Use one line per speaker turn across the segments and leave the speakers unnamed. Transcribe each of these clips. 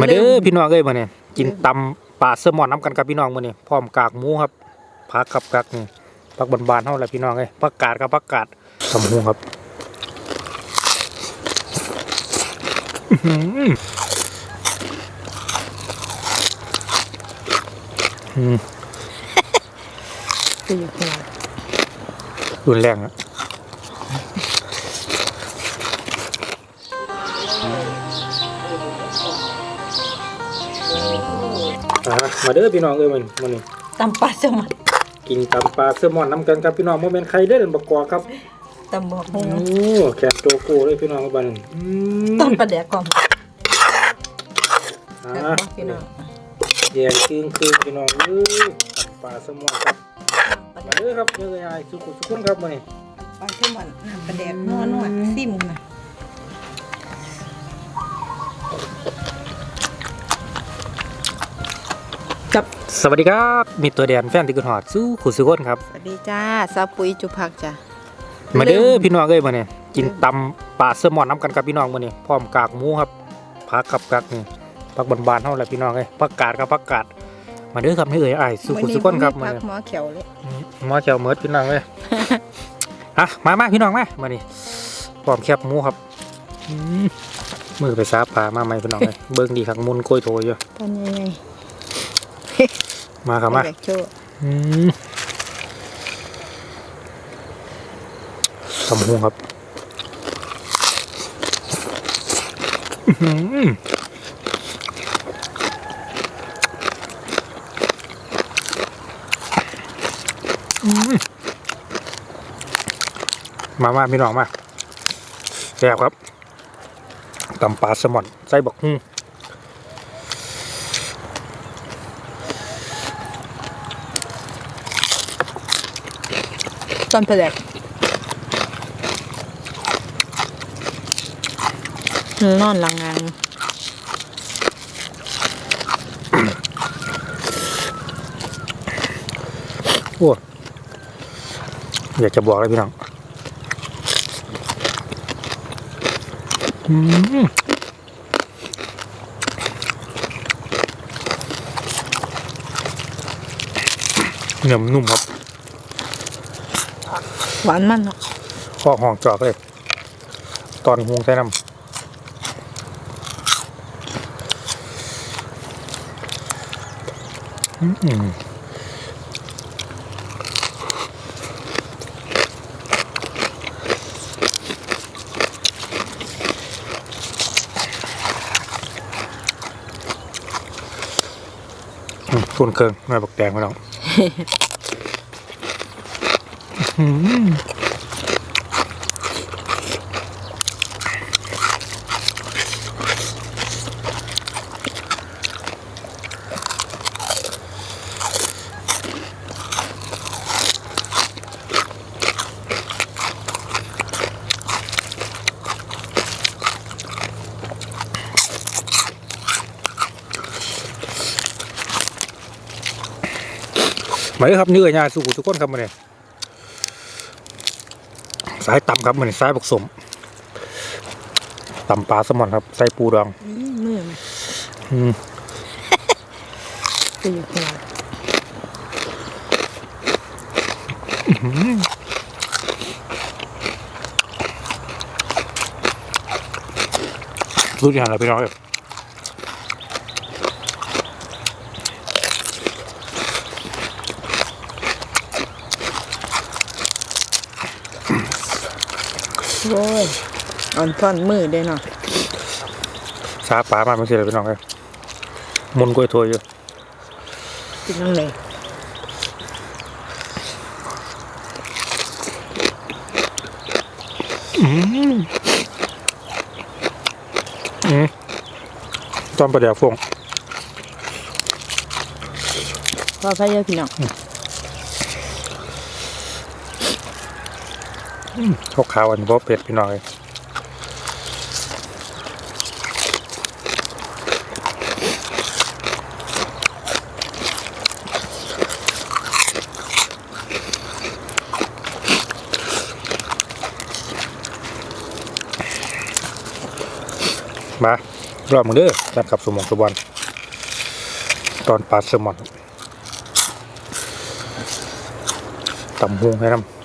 มาเด้อพี่น้องเอ้ยมาเนี่ยกินตำปลาเซลมอนน้ำกันกับพี่น้องมาเนี่ยพร้อมกากหมูครับผักกับกักนี่ผักบานๆเท่าไหร่พี่น้องเอ้ยผักกาดกับผักกาดตำหูครับอื้อหืออืม
คืออยู่หัว
รุนแรงอะ มาเด้อพี่น้องเอ้ยมันมันนี่
ตำปลาสมัด
กินตำปลาเซลมอนน้ำกันครับพี่น้องโมเมนต์ใครได้อเดินบกกอครับ
ตำบอก
โอ้แขนโจโก้เลยพี่น้องครับบัดนอืม
ตำปลาแดกก่อน
อ่า
ครับพี่น้อง
แยงคืนคืนพี่น้องเอ้ยตำปลาเซลมอนครับมาเด้อครับเนื้อยายสุขุสุขุนครับมานี่
ปลาสมัดน้ำปลาแดกนัวนัวซิมนะ กับ
สวัสดีครับ มีตัวแดนแฟนติกุนหอดสู้ขุสุขุนครับ
สวัสดีจ้าซาปุยจุพักจ้ะ
มาเด้
เริ่
อ
ม
พี่น้องเอ้ยมาเนี่ยกินตำปลาเซลมอนน้ำกันกับพี่น้องมาเนี่ยพร้อมกากหมูครับผักกับกักนี่ผักบานๆเท่าไหร่พี่น้องเอ้ยผักกาดกับผักกาดมาเด้อครับนี่เอ้ยไอ้ายสุขุสุขุนครับ
วั
มา
นี้
เนี่ย
พักหมอเขียวเลย
หมอเจ้าเมิดพี่น้องเลยอะมามาพี่น้องมามานี่พร้อมแคบหมูครับอืมมือไปซาปลามาใหม่พี่น้องเลยเบิ่งดีขักมุนกล้วยโถอยู่
ตอนยังไง
มาครับมา
แดกโชว์
อืมตำหูครับอื้อหืออืมมามาพี่น้องมาแซ่บครับตำปลาแซลมอนใส่บักฮุ่ง
อนปลาแดกนอนหลังงาน
โอ้อยากจะบอกเลยพี่น้องอืมเนื้อนุ่มครับ
หวานมันเนาะ
ข้อห้องจอกเลย ตอนหวงใส่น้ำอืมอืมตุนเคิงแม่บักแดงไปน้องอื มมาเลยครับเนื้อยาสู่ทุกคนครับมาเนี่ย สายต่ำครับมาเนี่ยสายผสมต่ำปลาสมอนครับใส่ปูดอง
อืมมือมัน
อืม
คืออยู่หัว
รู้ที่หันอะไรพี่น้องเอ้ย
โอ้ยอ่อนท่อนมือเด้เนาะ
สาปลามาไม่ใช่เลยพี่น้องเอ้ยมุนกล้วยโถยอยู่
กินนั่นเลย
อืมอืมตอนประเดี๋ยวฟง
พอพายเยอะพี่น้อง
ชกขาวอันนี้เพราะเป็ดพี่น้องเอ้ยมารอบมึงเด้อจัดกับสมองสบอนตอนปลาแซลมอนตำฮงให้น้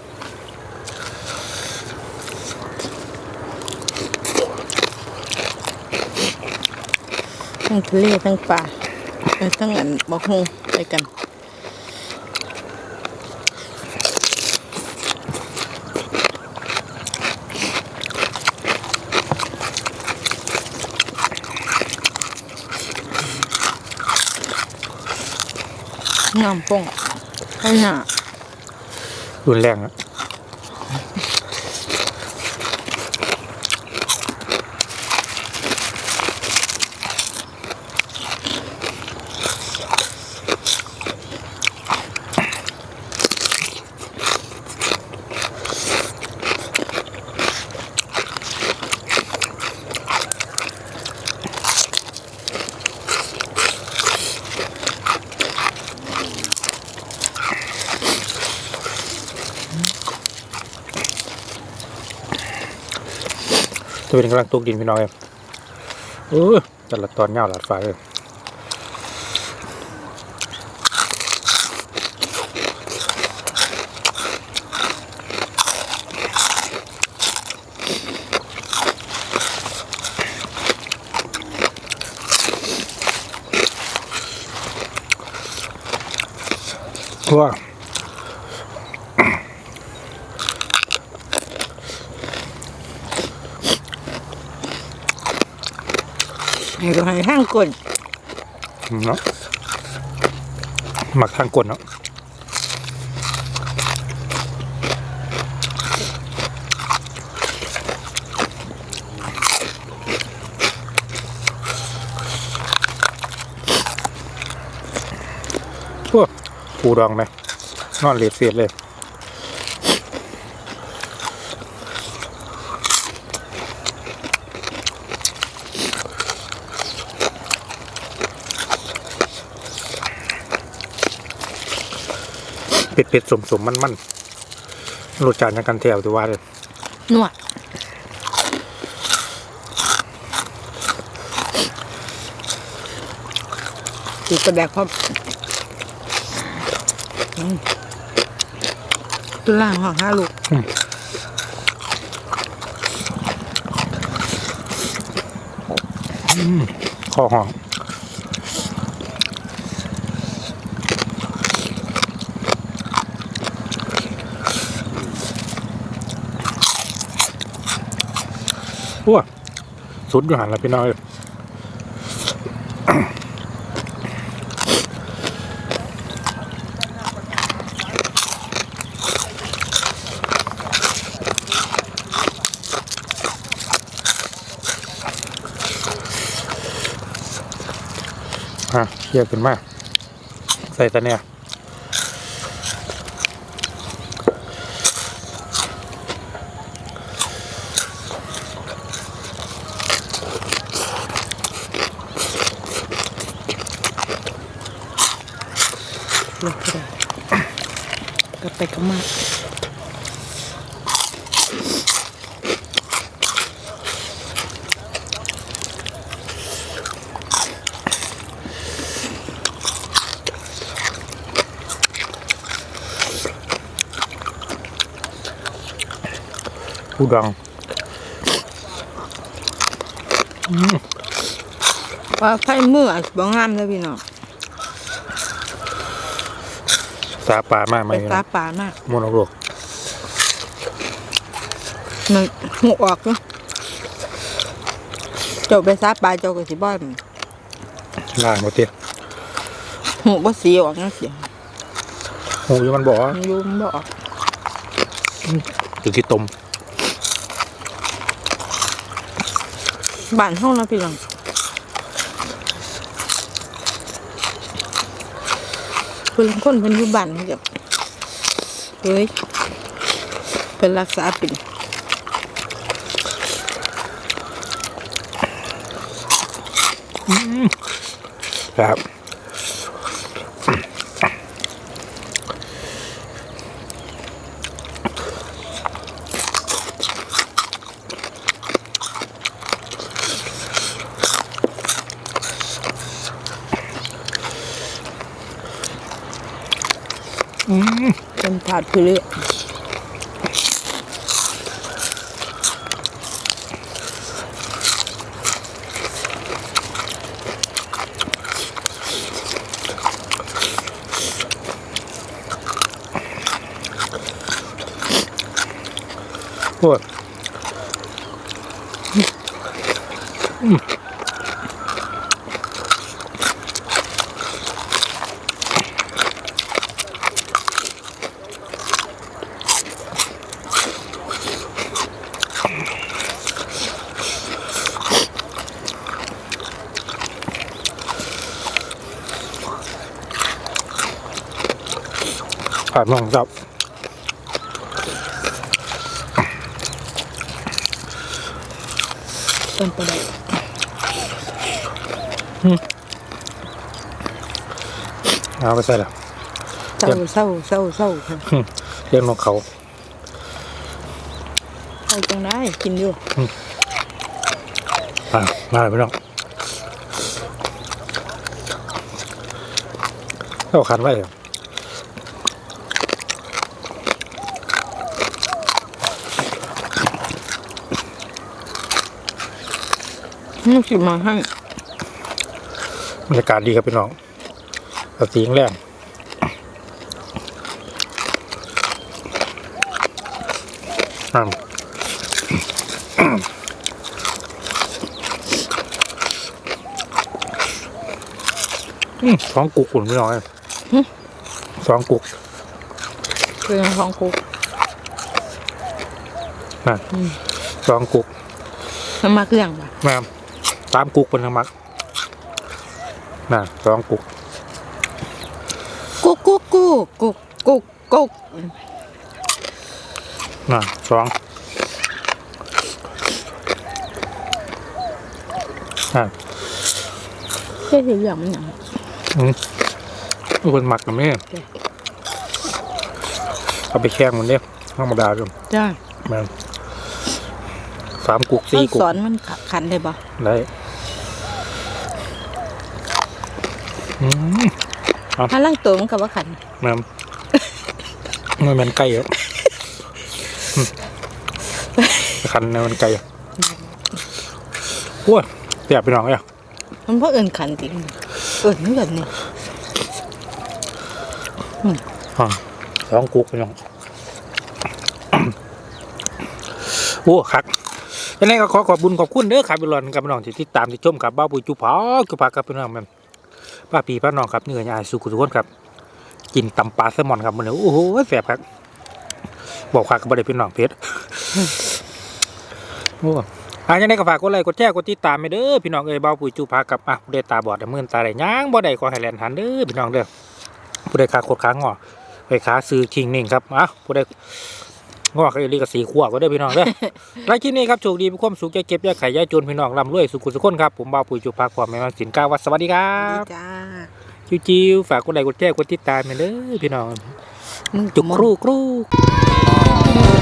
ทั้งทะเลทั้งป่าทั้งอันบกฮงไปกันน้ำป่งข้หนา
รุนแรงอะ ตัวเป็นกำลังตกดินพี่น้องเองเออแต่ละตอนเงาหลาดไฟเลยว้า
ให้ก็ให้ห้างกด
เนาะหมักทางกลเนาะโอ้ปูดองไหมนอนเลดเสียดเลย เผ็ดเผ็ดสมสมมันมันรสชาติยังกันแถวตัวว่าเลย
นวดตีกระแดกพร้อมอืมตัวล่างห้องห้าลูก
คอห้อง พว้าสุดอยู่หันแล้วพี่น้อยฮะเยอะขึ้นมาก ใส่ตะเนี่ย
ลูกกระแดก กลับไปกลับมา
ผู้ดอง
ว่าไฟมืออาจจะบ่งามเลยพี่น้อง
สาปลามากไหม
ไปตาป่ามาก
มวนออกโลก
มันหูออกเนาะเจ้าไปซาปลาเจ้าก็สิบ่อน
ล่างมาเตี้ย
หูบ่สีออกจังซี่
หูอยังมันบอกว่า
มันอยู่มันบ่ออก
ถึงที่ตม
บ้านเฮานะพี่น้อง คนคนเป็นผู้บันเพิ่นก็เฮ้ยเป็นรักษาเป็น
ครับ
เป็นถาดคือเลือ
โอ้ยอืมานมองจับ
เป็นประเด็น
เอาไปใส่ละ
เศร้าเศร้าเศร้าเศร้าค่ะ
เลี้ยงนกเขา
เอาจังได้กินอยู่
อะมาเลยพี่น้องเอาขันไว้เหรอ
นี่สิมาให้
บรรยากาศดีครับพี่น้องเอาสีแรงอะอืมสองกุกอุ่นพี่น้องเอ้ยสองกุก
คือของคุก
นะสองกุก
น้ำมักเรื่องป่ะ
แม่ สามกุกเป็นธรรมักน่ะสองกุก
กุ๊กกุ๊กกุ๊กกุ๊กกุ๊กกุ๊ก
น่ะสองอะ
แค่เรื่องมันอย่าง
อืมทุกคนหมักกับแม่เอาไปแช่งมันเนี่ยธรรมดาเลย
จ้า
แม่นสามกุก
ต้
สี่
น
กุก
สอนมันขันได้ป่ะ
ได้อื ม
ถ้าล่างตัวมันกับว่าขัน
แม่นมันเป็นไก่อะอืมคันเนี่ยมันไก่อะโอ้ยเสียบไปหน่อยอะ
มันเพราะเอินขันจริงเอินเหมือนกันนี่
อ่าสองกุกไปหน่อยโอ้คักยังไงก็ขอขอบคุญขอบคุณเด้อครับพี่รอนกับพี่น้องที่ติดตามที่ชมกับบ้าปุยจุพอคือพากับพี่น้องแม่น ป้าปีป้าน้องครับเนื่อยาสุขุทุกคนครับ กินตำปลาแซลมอนครับมันเลยโอ้โหแสบครับ บอกคักกับบริพี่น้องเพชรโอ้อายังไงก็ฝากกดไลค์กดแชร์กดติดตามไปเด้อพี่น้องเอ้ยเบาปุ๋ยจูพากับอะผู้ใดตาบอดแต่มื่นตาไหลย่างบ่ได้ขอให้แลนหันเด้อพี่น้องเด้อผู้ใดขาโคตรค้างงอไปขาซื้อคิงนิ่งครับอะผู้ใด งอก็อีหลีกับสีขวบก็เด้อพี่น้องเด้อไลฟ์ที่นี่ครับโชคดีมีความสุขใจเก็บใจไข่ยายจนพี่น้องร่ำรวยสุขุสุขคนครับ ผมเบาปุ๋ยจูพาความแม่มันสินก้าวัดสวัสดีครั
ดี
บ
จ้า
จิวจิวฝากกดไลค์กดแชร์กดติดตามไปเด้อพี่น้อง
มึง
จุกครูครู
ม